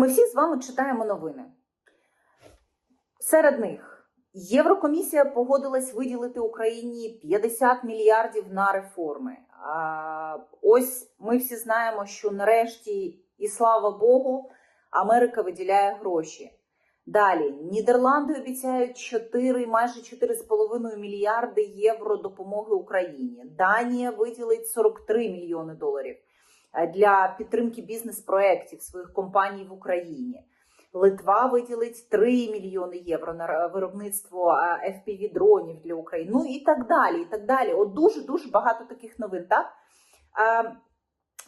Ми всі з вами читаємо новини. Серед них Єврокомісія погодилась виділити Україні 50 мільярдів на реформи. А, ось ми всі знаємо, що нарешті, і слава Богу, Америка виділяє гроші. Далі Нідерланди обіцяють 4, майже 4,5 мільярди євро допомоги Україні. Данія виділить 43 мільйони доларів для підтримки бізнес-проєктів своїх компаній в Україні. Литва виділить 3 мільйони євро на виробництво е, fpv дронів для України. Ну і так далі. І так далі. От дуже дуже багато таких новин. Так Е,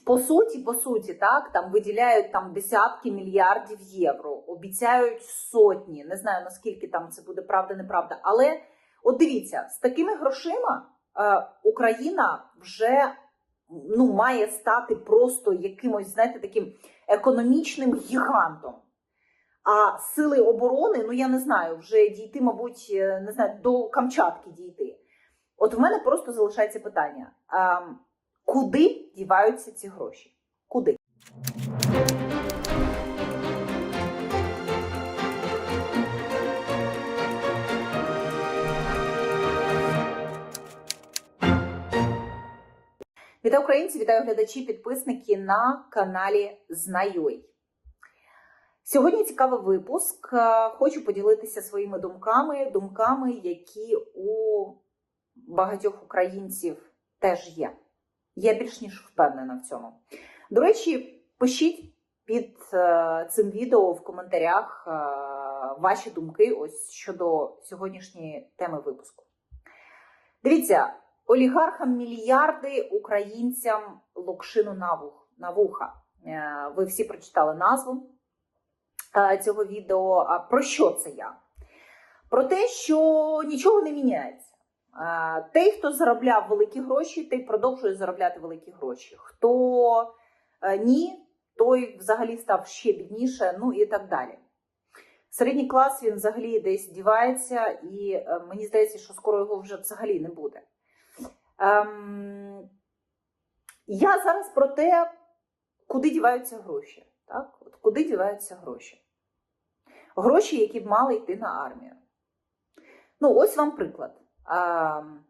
по суті, по суті, так там виділяють там десятки мільярдів євро, обіцяють сотні. Не знаю наскільки там це буде правда, неправда. Але от дивіться, з такими грошима е, Україна вже ну, має стати просто якимось, знаєте, таким економічним гігантом. А сили оборони, ну я не знаю, вже дійти, мабуть, е, не знаю, до Камчатки дійти. От в мене просто залишається питання: а, куди діваються ці гроші? Куди? Вітаю українці, вітаю глядачі, підписники на каналі Знайой. Сьогодні цікавий випуск. Е, Хочу поділитися своїми думками, думками, які у багатьох українців теж є. Я більш ніж впевнена в цьому. До речі, пишіть під е, цим відео в коментарях е, ваші думки ось щодо сьогоднішньої теми випуску. Дивіться, олігархам мільярди, українцям локшину на, вух, на вуха. Е, Ви всі прочитали назву е, цього відео. Про що це я? Про те, що нічого не міняється. Е, Той, хто заробляв великі гроші, той продовжує заробляти великі гроші. Хто ні, той взагалі став ще бідніше, ну і так далі. Середній клас він взагалі десь дівається, і мені здається, що скоро його вже взагалі не буде. Ем, я зараз про те, куди діваються гроші. Так? От куди діваються гроші? Гроші, які б мали йти на армію. Ну, ось вам приклад. Ем,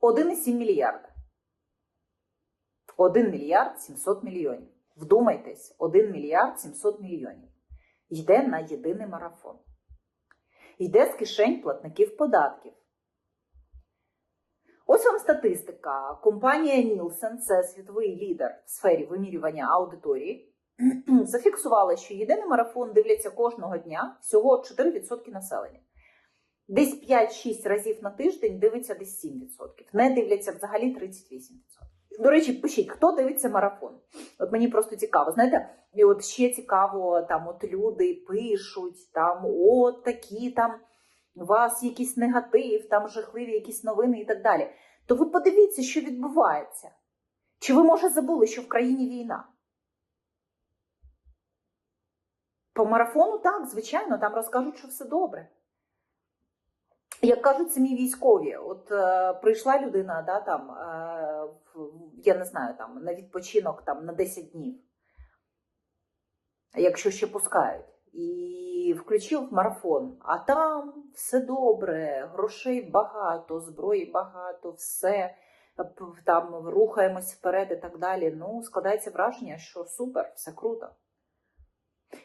1,7 мільярда. 1 мільярд 700 мільйонів. Вдумайтесь, 1 мільярд 700 мільйонів. Йде на єдиний марафон. Йде з кишень платників податків. Ось вам статистика. Компанія Нілсен, це світовий лідер в сфері вимірювання аудиторії, зафіксувала, що єдиний марафон дивляться кожного дня всього 4% населення. Десь 5-6 разів на тиждень дивиться десь 7%. Не дивляться взагалі 38%. До речі, пишіть, хто дивиться марафон? От мені просто цікаво. Знаєте, і от ще цікаво, там от люди пишуть, там от такі там у вас якийсь негатив, там жахливі якісь новини і так далі. То ви подивіться, що відбувається. Чи ви, може, забули, що в країні війна? По марафону так, звичайно, там розкажуть, що все добре. Як кажуть самі військові, от е, прийшла людина, да, там, е, я не знаю, там, на відпочинок там, на 10 днів, якщо ще пускають, і включив марафон, а там все добре, грошей багато, зброї багато, все там рухаємось вперед і так далі. Ну, складається враження, що супер, все круто.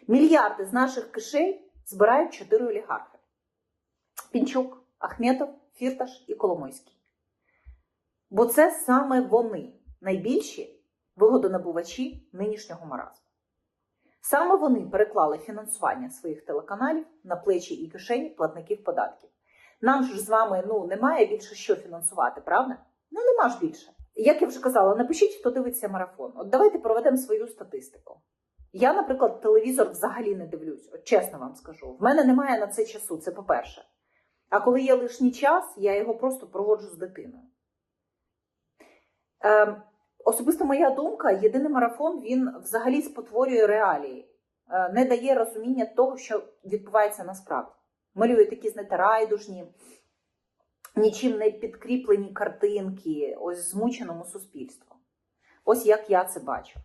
Мільярди з наших кишей збирають чотири олігархи: Пінчук, Ахметов, Фірташ і Коломойський. Бо це саме вони найбільші вигодонабувачі нинішнього маразму. Саме вони переклали фінансування своїх телеканалів на плечі і кишені платників податків. Нам ж з вами ну, немає більше що фінансувати, правда? Ну нема ж більше. Як я вже казала, напишіть, хто дивиться марафон. От давайте проведемо свою статистику. Я, наприклад, телевізор взагалі не дивлюсь, от чесно вам скажу. В мене немає на це часу, це по-перше. А коли є лишній час, я його просто проводжу з дитиною. Е, особисто моя думка, єдиний марафон він взагалі спотворює реалії, е, не дає розуміння того, що відбувається насправді. Малює такі, знаєте, райдужні, нічим не підкріплені картинки, ось змученому суспільству. Ось як я це бачу.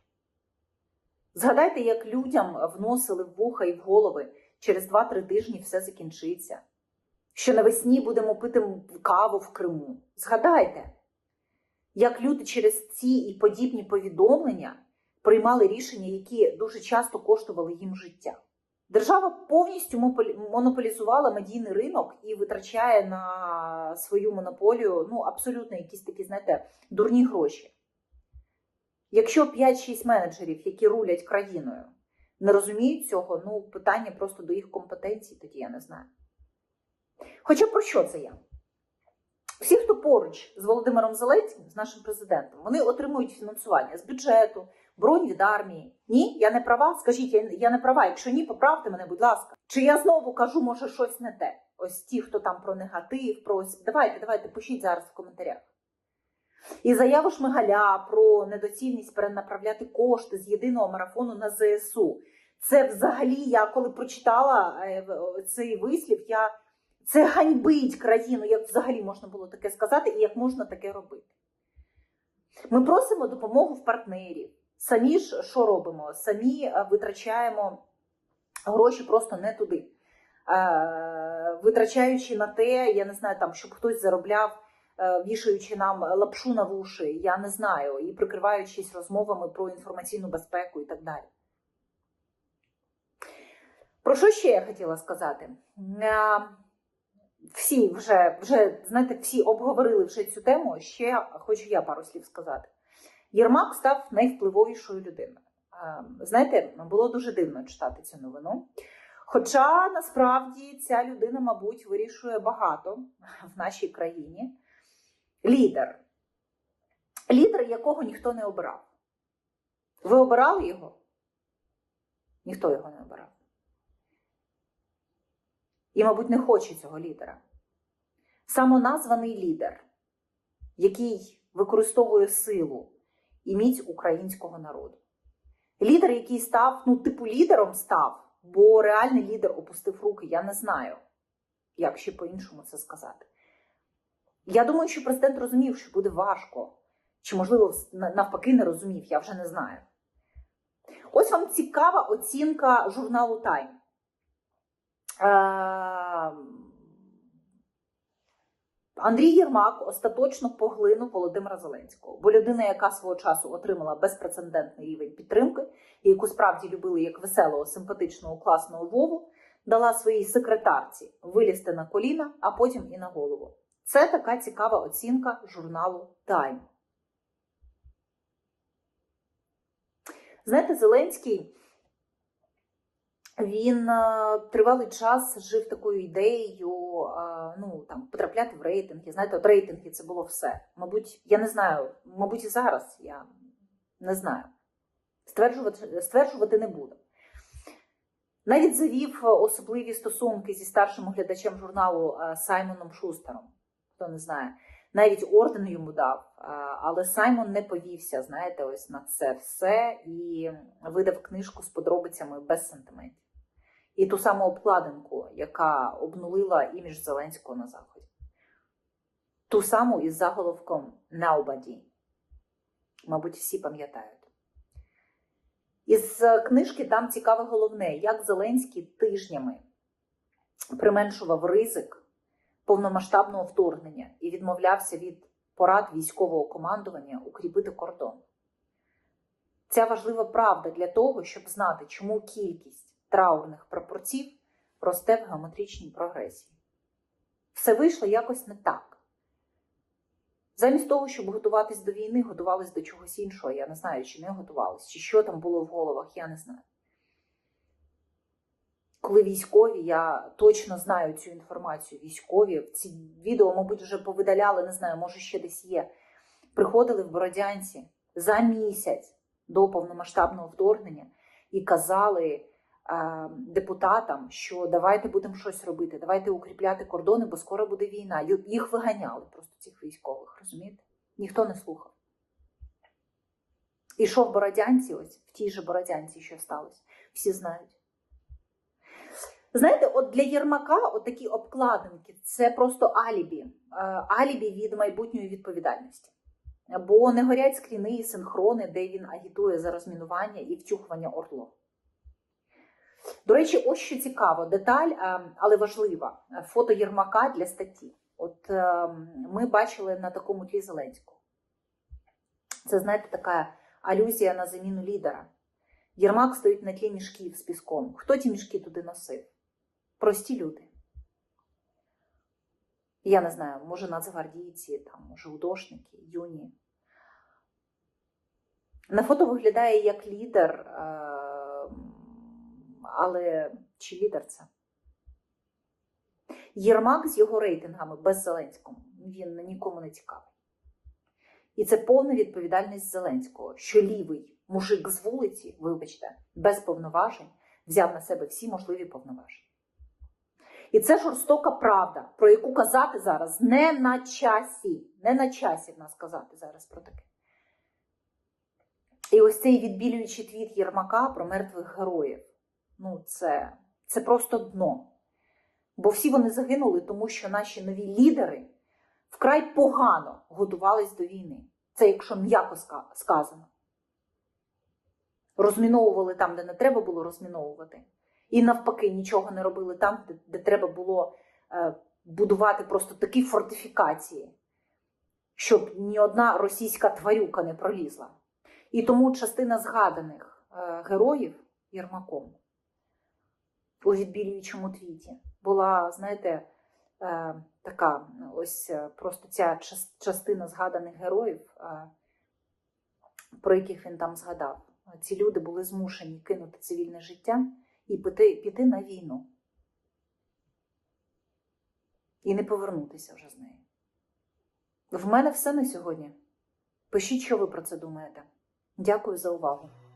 Згадайте, як людям вносили в вуха і в голови через 2-3 тижні все закінчиться. Що навесні будемо пити каву в Криму. Згадайте, як люди через ці і подібні повідомлення приймали рішення, які дуже часто коштували їм життя. Держава повністю монополізувала медійний ринок і витрачає на свою монополію ну, абсолютно якісь такі, знаєте, дурні гроші. Якщо 5-6 менеджерів, які рулять країною, не розуміють цього, ну питання просто до їх компетенцій, тоді я не знаю. Хоча про що це я? Всі, хто поруч з Володимиром Зеленським, з нашим президентом, вони отримують фінансування з бюджету, бронь від армії. Ні, я не права. Скажіть, я, не права. Якщо ні, поправте мене, будь ласка. Чи я знову кажу, може, щось не те? Ось ті, хто там про негатив, про ось- давайте, давайте, пишіть зараз в коментарях. І заяву Шмигаля про недоцільність перенаправляти кошти з єдиного марафону на ЗСУ. Це взагалі, я коли прочитала е, цей вислів, я це ганьбить країну, як взагалі можна було таке сказати, і як можна таке робити. Ми просимо допомогу в партнерів. Самі ж що робимо? Самі е, витрачаємо гроші просто не туди. Е, Витрачаючи на те, я не знаю, там, щоб хтось заробляв, е, вішаючи нам лапшу на вуші, я не знаю, і прикриваючись розмовами про інформаційну безпеку і так далі. Про що ще я хотіла сказати? Всі вже, вже, знаєте, всі обговорили вже цю тему. Ще хочу я пару слів сказати. Єрмак став найвпливовішою людиною. Е, Знаєте, було дуже дивно читати цю новину. Хоча насправді ця людина, мабуть, вирішує багато в нашій країні. Лідер. Лідер, якого ніхто не обирав. Ви обирали його? Ніхто його не обирав. І, мабуть, не хоче цього лідера. Самоназваний лідер, який використовує силу і міць українського народу. Лідер, який став, ну, типу, лідером став, бо реальний лідер опустив руки, я не знаю, як ще по-іншому це сказати. Я думаю, що президент розумів, що буде важко, чи, можливо, навпаки, не розумів, я вже не знаю. Ось вам цікава оцінка журналу Time. Е, Андрій Єрмак остаточно поглинув Володимира Зеленського, бо людина, яка свого часу отримала безпрецедентний рівень підтримки, і яку справді любили як веселого, симпатичного, класного Вову, дала своїй секретарці вилізти на коліна, а потім і на голову. Це така цікава оцінка журналу Time. Знаєте, Зеленський він е, тривалий час жив такою ідеєю, е, ну там потрапляти в рейтинги. Знаєте, от рейтинги це було все. Мабуть, я не знаю, мабуть, і зараз я не знаю. Стверджувати, стверджувати не буду. Навіть завів особливі стосунки зі старшим глядачем журналу е, Саймоном Шустером. Хто не знає, навіть орден йому дав, але Саймон не повівся, знаєте, ось на це все і видав книжку з подробицями без сантиментів. І ту саму обкладинку, яка обнулила імідж Зеленського на Заході. Ту саму із заголовком Nobody. Мабуть, всі пам'ятають. Із книжки там цікаве головне, як Зеленський тижнями применшував ризик повномасштабного вторгнення і відмовлявся від порад військового командування укріпити кордон. Ця важлива правда для того, щоб знати, чому кількість траурних прапорців росте в геометричній прогресії. Все вийшло якось не так. Замість того, щоб готуватись до війни, готувались до чогось іншого. Я не знаю, чи не готувались, чи що там було в головах, я не знаю. Коли військові, я точно знаю цю інформацію. Військові ці відео, мабуть, вже повидаляли, не знаю, може ще десь є. Приходили в Бородянці за місяць до повномасштабного вторгнення і казали депутатам, що давайте будемо щось робити, давайте укріпляти кордони, бо скоро буде війна. Їх виганяли просто цих військових, розумієте? Ніхто не слухав. І що в Бородянці, ось в тій же Бородянці, що сталося, всі знають. Знаєте, от для Єрмака такі обкладинки це просто алібі, алібі від майбутньої відповідальності. бо не горять скріни і синхрони, де він агітує за розмінування і втюхування орло. До речі, ось що цікаво, деталь, е, але важлива. Фото Єрмака для статті. От е, ми бачили на такому тлі Зеленського. Це, знаєте, така алюзія на заміну лідера. Єрмак стоїть на тлі мішків з піском. Хто ті мішки туди носив? Прості люди. Я не знаю, може нацгвардійці, там, може удошники, юні. На фото виглядає як лідер, е, але чи лідер це? Єрмак з його рейтингами без Зеленського. Він нікому не цікавий. І це повна відповідальність Зеленського, що лівий мужик з вулиці, вибачте, без повноважень, взяв на себе всі можливі повноваження. І це жорстока правда, про яку казати зараз не на часі. Не на часі в нас казати зараз про таке. І ось цей відбілюючий твіт Єрмака про мертвих героїв. Ну, це, це просто дно. Бо всі вони загинули, тому що наші нові лідери вкрай погано готувались до війни. Це якщо м'яко сказано. Розміновували там, де не треба було розміновувати. І навпаки, нічого не робили там, де, де треба було е, будувати просто такі фортифікації, щоб ні одна російська тварюка не пролізла. І тому частина згаданих е, героїв Єрмаком у відбілюючому твіті була, знаєте, е, така ось е, просто ця частина згаданих героїв, е, про яких він там згадав. Ці люди були змушені кинути цивільне життя і піти, піти на війну. І не повернутися вже з неї. В мене все на сьогодні. Пишіть, що ви про це думаєте. Дякую за увагу.